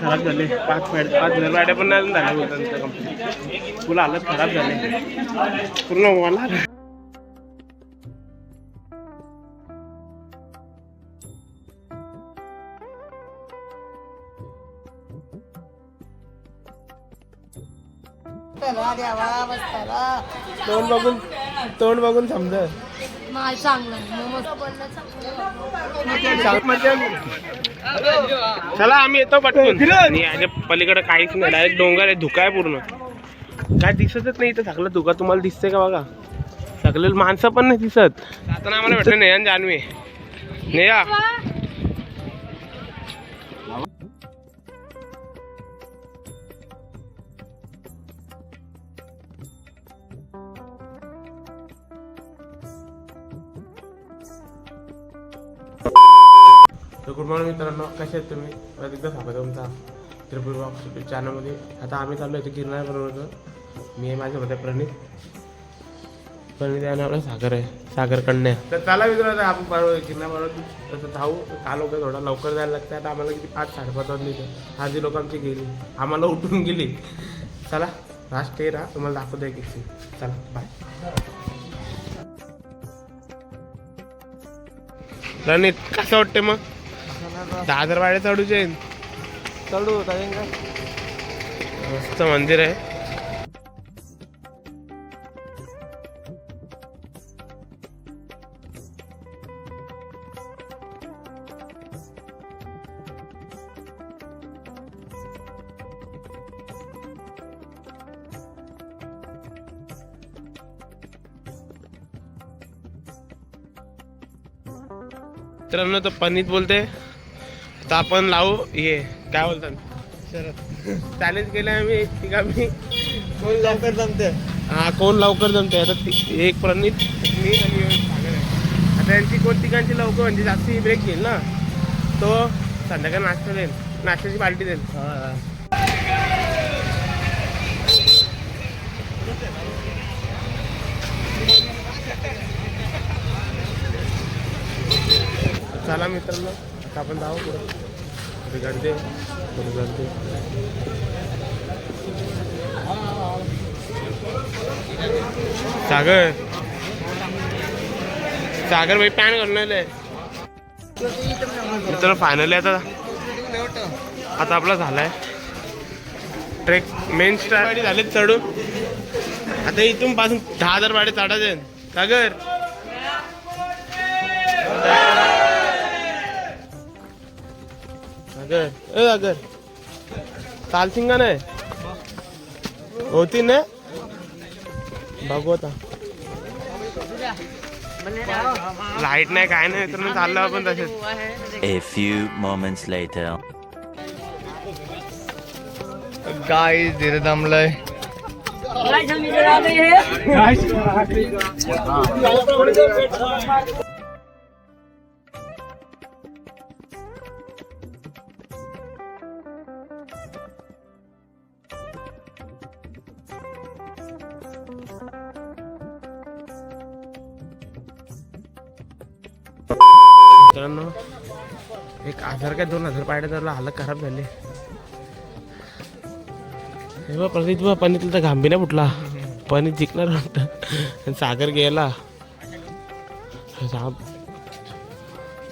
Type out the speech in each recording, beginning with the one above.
खराब झाले. पाच पॅड पाच नरवाड्या पण नाही झाल्या बोलतात कंप्लीट फुलं हालत खराब झाले. पूर्ण मला तोंड बघून तोंड बघून समजत नाही चांगलं मग चला आम्ही येतो पटकून. आणि याच्या पलीकडे काहीच नाही डायरेक्ट डोंगर आहे धुका आहे पूर्ण. काय दिसतच नाही इथं सगळं धुका तुम्हाला दिसतंय का बघा? सगळे माणसं पण नाही दिसत. आता आम्हाला भेटलं नेहा जान्हवी. नेहा. तर गुड मॉर्निंग मित्रांनो कसे आहेत तुम्ही? परत एकदा स्वागत आहे तुमचा त्रिपुर बॉक्स यूट्यूब चॅनलमध्ये आता आम्ही चाललो इथे गिरणार बरोबर मी आहे माझ्यामध्ये प्रणित. प्रणित आणि आपला सागर आहे सागर कन्या. तर चला मित्रांनो आपण बरोबर गिरणार बरोबर. तसं जाऊ काल होतं थोडा लवकर जायला लागतं. आता आम्हाला किती पाच साडेपाच वाजले इथं. आधी लोक आमची गेली. आम्हाला उठून गेली. चला लास्ट स्टे राहा तुम्हाला दाखवतो एक किती चला बाय प्रणित कसं वाटते मग? दहा हजार वाड्या चढूचे चढू मस्त मंदिर आहे. मित्रांनो तो पनीत बोलते तर आपण लावू. हे काय बोलतात? चॅलेंज केलं आम्ही तिघा मी कोण लवकर जमते हा कोण लवकर जमते आता ती- एक प्रणित. मी आणि एक सागर आहे. आता यांची कोण तिघांची लवकर म्हणजे जास्ती ब्रेक घेईल ना? तो संध्याकाळी नाश्ता देईल. नाश्त्याची पार्टी देईल. चला मित्रांनो. आता आपण जाऊ पुढे. पुढे गर्दी पुढे गर्दी सागर. सागर भाई पॅन करणार मित्र मित्रांनो फायनली आता आता आपला झालाय. ट्रेक मेन स्टार झाले चढून आता इथून पासून दहा हजार भाडे चढायचे आहेत. सागर. सागर ए चालतील का नाही? होती ना? बघू आता. लाइट नाही काय नाही तर चाललं आपण तसेच. A few moments later. गाय धीरे दमलंय मित्रांनो एक हजार काय दोन हजार पायड्या तर हालत खराब झाले. हे बघ प्रदीप बा पनीतला तर घांबी नाही फुटला. पनीत जिंकणार वाटतं आणि सागर गेला. जाम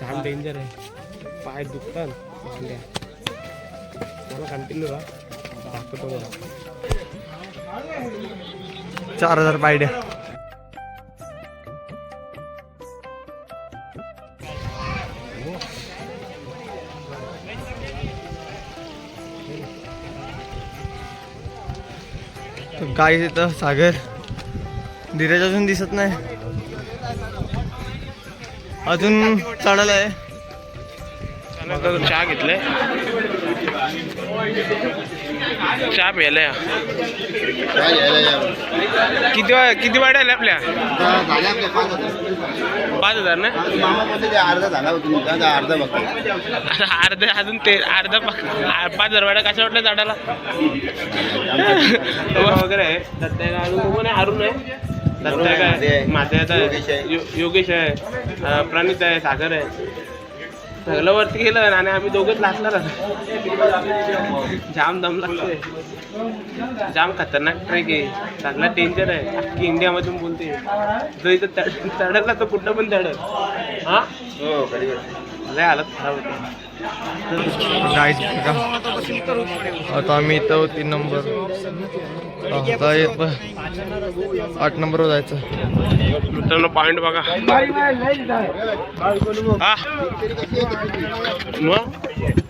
जाम डेंजर आहे. पाय दुखतात. मला कंटिन्यू राहा दाखवतो चार हजार पायड्या काय तिथं सागर धीरज अजून दिसत नाही. अजून चढायला आहे. चहा घेतलाय. चहा प्यायलाय. किती वा- किती वाड्या आल्या आपल्या? पाच हजार ना? मामा बोलले ते अर्धा झाला होता आता अर्धा बघतो. आता अर्धे अजून ते अर्धा पा- पाच हजार वाड्या कशा वाटल्या झाडाला? वगैरे आहे. दत्ता अजून कोण आहे? अरुण आहे? दत्ता काय आहे. योगेश आहे. आहे. यो- योगेश आहे. अं, प्रणित आहे. सागर आहे. सगळं वरती गेलं आणि आम्ही दोघंच लागणार जाम दम लागतोय. जाम खतरनाक ट्रेक आहे. चांगला डेंजर आहे. अख्खी इंडियामधून बोलते. जो इथं तडकला तर कुठं पण तडक. हा? हो कधी लय हालत खराब होते. आता आम्ही इथं तीन नंबर आता येत आठ नंबरवर जायचं. मित्रांनो पॉइंट बघा. हा. मग?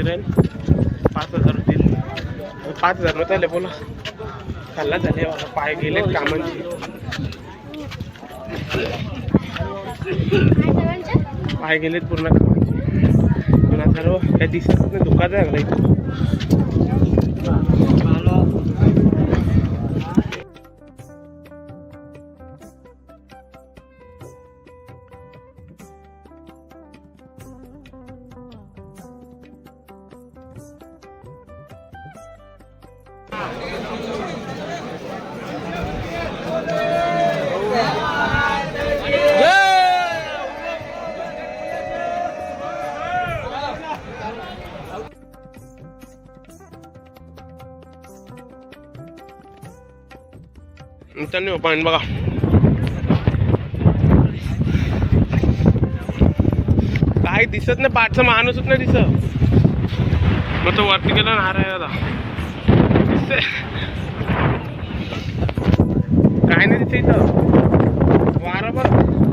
तिचं मंदिर पाच हजार होतील. पाच हजार होत आले बोला. खाल्ला झाले पाय गेले कामांची. पाय गेलेत पूर्ण कामांचे. पुन्हा सर्व काही दिसत नाही धोका लागलं इथं मित्रांनो पॉईंट बघा. काही दिसत नाही पाठचा माणूसच नाही दिसत. मग तो वरती गेला नार आहे दादा काय नाही दिसत इथं वारा बघ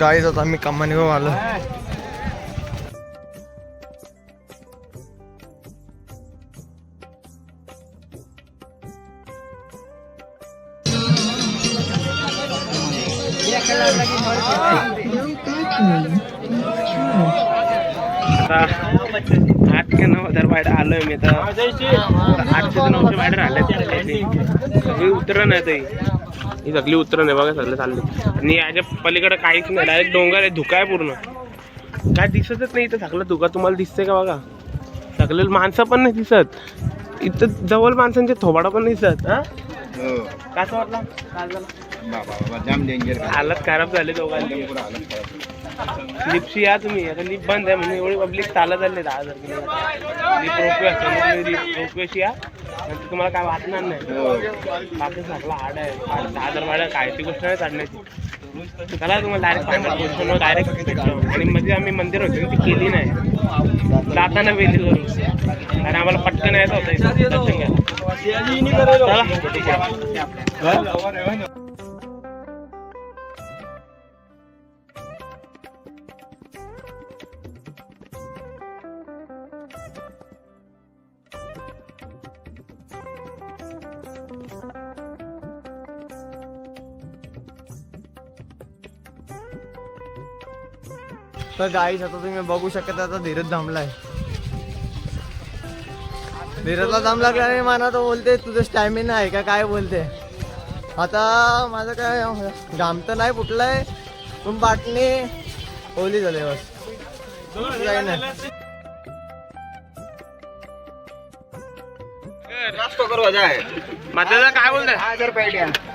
गाईज आता आम्ही कमानीवर आलो. आठ का नऊ हजार बाहेर आलोय मी तर. आठशे ते नऊशे बाहेर आले उतरा नाही तरी ही सगळी उतरण आहे बघा सगळं चालले आणि याच्या पलीकडे काहीच नाही डायरेक्ट डोंगर आहे धुका आहे पूर्ण. काय दिसतच नाही इथं सगळं धुका. तुम्हाला दिसतंय का बघा? सगळे माणसं पण नाही दिसत. इथं जवळ माणसांचे थोबाडा पण नाही दिसत हा? हो. कसं वाटलं काय झालं? हालत खराब झाली दोघांची. खराब. लिफ्टची या तुम्ही आता लिफ्ट बंद आहे म्हणजे एवढी पब्लिक चालत आले दहा हजार किलोमीटर. लिफ्ट रोपवे असते रोपवेशी या. नंतर तुम्हाला काय वाटणार नाही. हो. बाकी सगळा हाड आहे. दहा हजार भाडं काय ती गोष्ट नाही चढण्याची चला तुम्हाला डायरेक्ट फायनल डायरेक्ट आणि मध्ये आम्ही मंदिर होते ती केली नाही. जाताना वेली करून कारण आम्हाला पटकन यायचं होतं दर्शन घ्यायला. तर गाईज आता तुम्ही बघू शकता आता धीरज थांबलाय धीरजला दम लागला आणि मला तो बोलते तुझं स्टॅमिना आहे का? काय बोलते? आता माझं काय घाम तर नाही फुटलाय पण बाटणी ओली झाली बस. काही नाही काय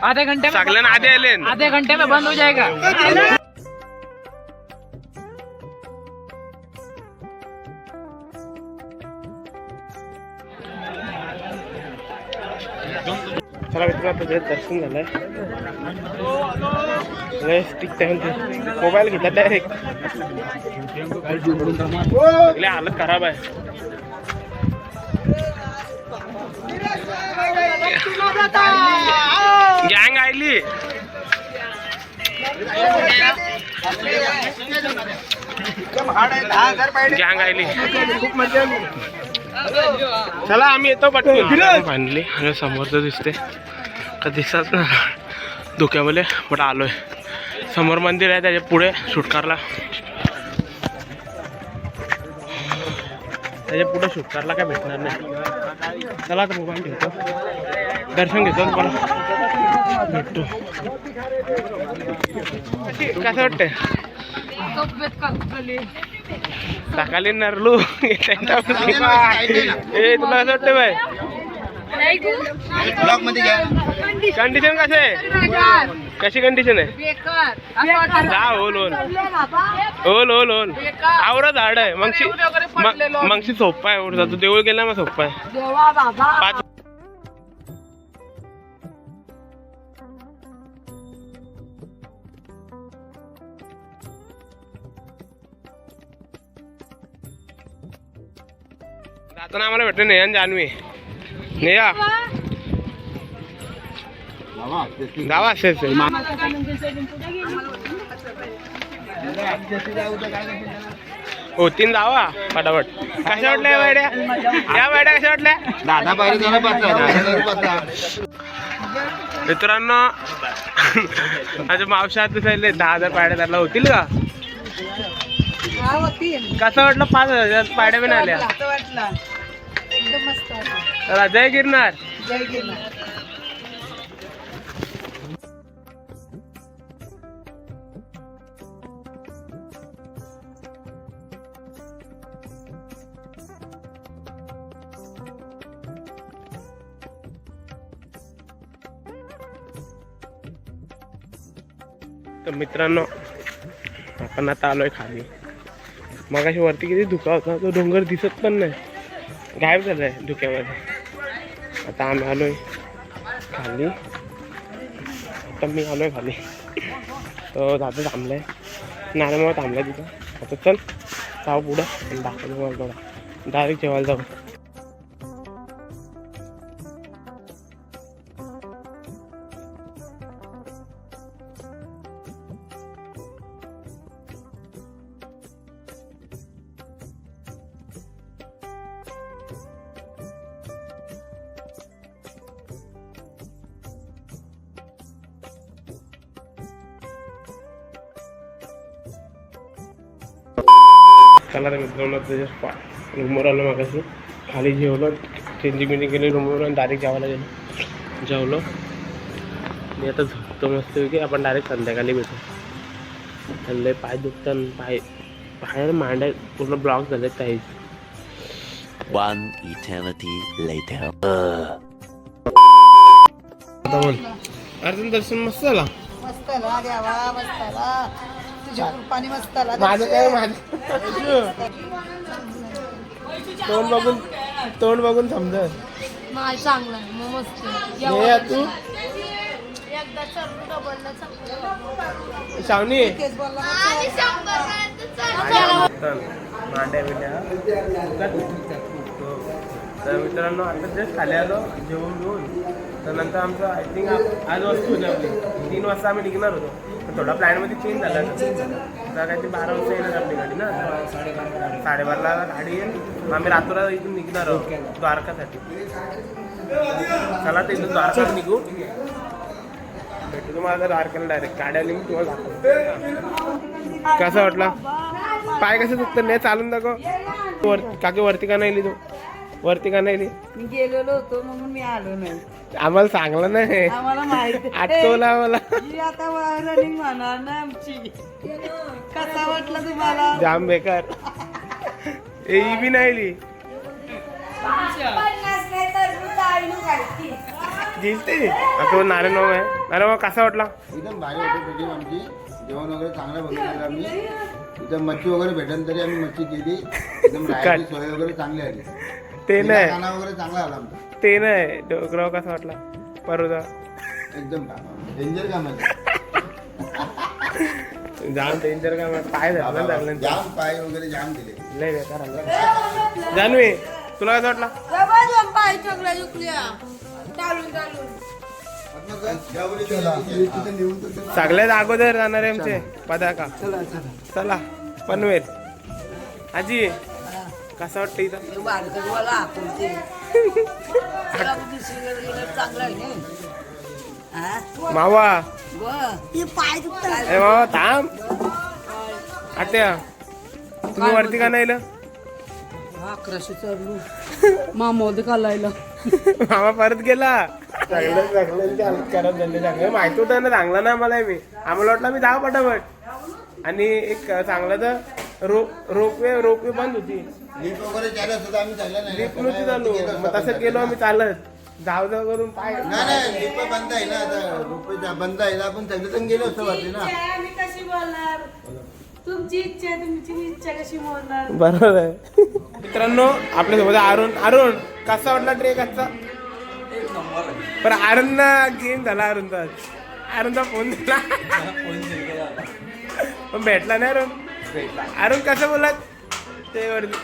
आधे घंटे में सगळ्यांना आधी आले. आधे घंटे में बंद हो जाएगा. चला मित्र आता त्याचं दर्शन झालंय. लय stick time मोबाईल घेतला डायरेक्ट सगळे हालत खराब आहे. गँग आयली. गँग आयली. खूप मजा चला आम्ही येतो पटकन फायनली आणि समोरचं दिसते का दिसत ना धुक्यामध्ये बट आलोय. समोर मंदिर आहे त्याच्या पुढे शुटकारला त्याच्या पुढे शुटकारला काय भेटणार नाही. चला आता मोबाईल ठेवतो. दर्शन घेतो मला भेटतो कसं वाटतंय? सकाळी नरलू ए तुला कसं वाटतं बाय? ब्लॉकमध्ये घ्या. कंडिशन कसं आहे? कशी कंडिशन आहे? असं होल होल. Hole hole hole. आवरा झाड आहे. मगशी मगशी सोप्पा आहे देऊळ गेला मग सोप्पा आहे. देवा बाबा. पाच जाताना आम्हाला भेटले नेहा जान्हवी नेहा जावा असेल हो तीन जावा फटाफट। कशा वाटल्या या वाड्या या वाड्या कशा वाटल्या? दादा पाहिजे मित्रांनो माझ्या मावशा दिसायले दहा हजार पाड्या त्याला होतील का? कसं वाटलं? पाच हजार पाड्या पण आल्या. चला जय गिरनार. तर मित्रांनो आपण आता आलोय खाली. मग अशी वरती किती धुका होता तो डोंगर दिसत पण नाही. गायब झालाय धुक्यामध्ये आता आम्ही आलोय खाली आता मी आलोय खाली तो दादा थांबलाय नारायणमुळे थांबलाय तिथं आता चल जाऊ पुढं आणि दाखवतो मला थोडा डायरेक्ट जेवायला जाऊ पा रूमवर आलो मागाशी. खाली जेवलो चेंजिंग बिंजिंग केली रूमवर आणि डायरेक्ट जेवायला गेलो. जेवलो. मी आता झोपतो मस्त की आपण डायरेक्ट संध्याकाळी भेटू. हल्ले पाय दुखतात पाय बाहेर मांड्या पूर्ण ब्लॉक झाले काहीच One eternity later. आता बोल. अर्जुन दर्शन मस्त झाला? मस्त आला देवा मस्त आला तुझ्या कृपाने मस्त आला माझं काय माझं? तोंड बघून तोंड बघून समजत नाही चांगला आहे मग मस्त आहे. हे या तू. एकदा डबलला मांड्या बिंड्या तर मित्रांनो आता जस्ट खाली आलो जेवून घेऊन. तर नंतर आमचं आय थिंक आज वस्तू होती आपली. तीन वाजता आम्ही निघणार होतो. थोडा प्लॅनमध्ये चेंज झाला आता काय ते बारा वाजता येणार आपली गाडी ना? साडेबाराला गाडी येईल. आम्ही रातोरा इथून निघणार आहोत द्वारकासाठी. चला ते इथून द्वारका निघू. भेटू तुम्हाला द्वारकेला डायरेक्ट गाड्या मी तुम्हाला दाखवतो. कसा वाटला? पाय कसं दुखतं नाही चालून दाखव. वर काकी वरती का नाही लिहितो वरती का नाही मी गेलेलो होतो म्हणून मी आलो नाही. आम्हाला सांगलं नाही. आम्हाला माहिती आठवला मला ही आता रनिंग म्हणणार ना आमची. कसा वाटला तुम्हाला? जाम बेकार. ए ही बी नाही ली जिंकते आता नारायण आहे. नारायण कसा वाटला? एकदम भारी होती भेटी आमची. जेवण वगैरे चांगलं बघितलं आम्ही. इथं मच्छी वगैरे भेटन तरी आम्ही मच्छी केली. एकदम राहायची सोय वगैरे चांगली आली ते नाही. खाना वगैरे चांगला आला आमचा. ते नाही. डोकराव कसा वाटला? परवा एकदम डेंजर काम आहे जाम डेंजर का मला पाय झाला झालं जाम पाय वगैरे जाम दिले. लय बेकार आला जान्हवी तुला कसं वाटला? पाय चुकल्या. चालून चालून. सगळ्यात अगोदर जाणार आहे आमचे पदाका. चला पनवेल. आजी कसं वाटतं इथं? मावा. हे अरे मावा थांब. आत्या तुम्ही वरती का नाही? अकराशे मामावते कालायला मामा परत गेला चांगलं चांगलं हालत करत धंदे चांगले माहिती होतं ना चांगला ना मला मी आम्हाला वाटलं मी दहा पटापट. आणि एक चांगलं तर रो रोपवे रोपवे बंद होती लिफ्ट वगैरे चालत होतं आम्ही चाललं नाही. मग तसं गेलो आम्ही चालत. जाव जाव करून पाय. नाही नाही लिफ्ट बंद आहे ना. आता रुपये बंद आहे. ना आपण सगळेजण गेलो असतो वाटते ना. आम्ही कशी बोलणार? तुमची इच्छा आहे तुमची इच्छा कशी बोलणार? बरोबर आहे. मित्रांनो आपल्यासोबत अरुण. अरुण कसा वाटला ट्रेक आजचा? पण अरुण ना गेम झाला अरुणचा. अरुणचा फोन दिला पण भेटला नाही अरुण. अरुण कसं बोलत ते वरती.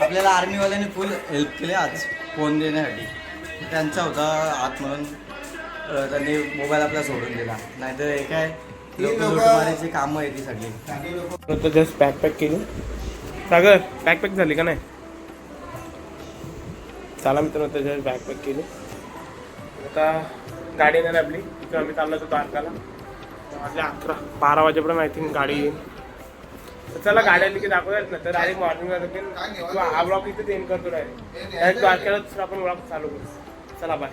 आपल्याला आर्मीवाल्याने फुल हेल्प केली आज. फोन देण्यासाठी. त्यांचा होता हात म्हणून त्यांनी मोबाईल आपला सोडून दिला. नाहीतर हे काय लोकं- लुटमारीची कामं आहे ती सगळी. आता जस्ट बॅक पॅक केली. सागर बॅक पॅक झाली का नाही? चला मित्रांनो आता जस्ट बॅक पॅक केली. आता गाडी येणार आपली. तिथून आम्ही चाललो होतो द्वारकाला. वाजले अकरा बारा वाजेपर्यंत आय थिंक गाडी येईल. तर चला गाड्या आली की दाखवूयात ना. तर डायरेक्ट मॉर्निंग किंवा हा ब्लॉक इथे एंड करतो डायरेक्ट डायरेक्ट द्वारकाला दुसरा आपण ब्लॉक चालू करू. चला बाय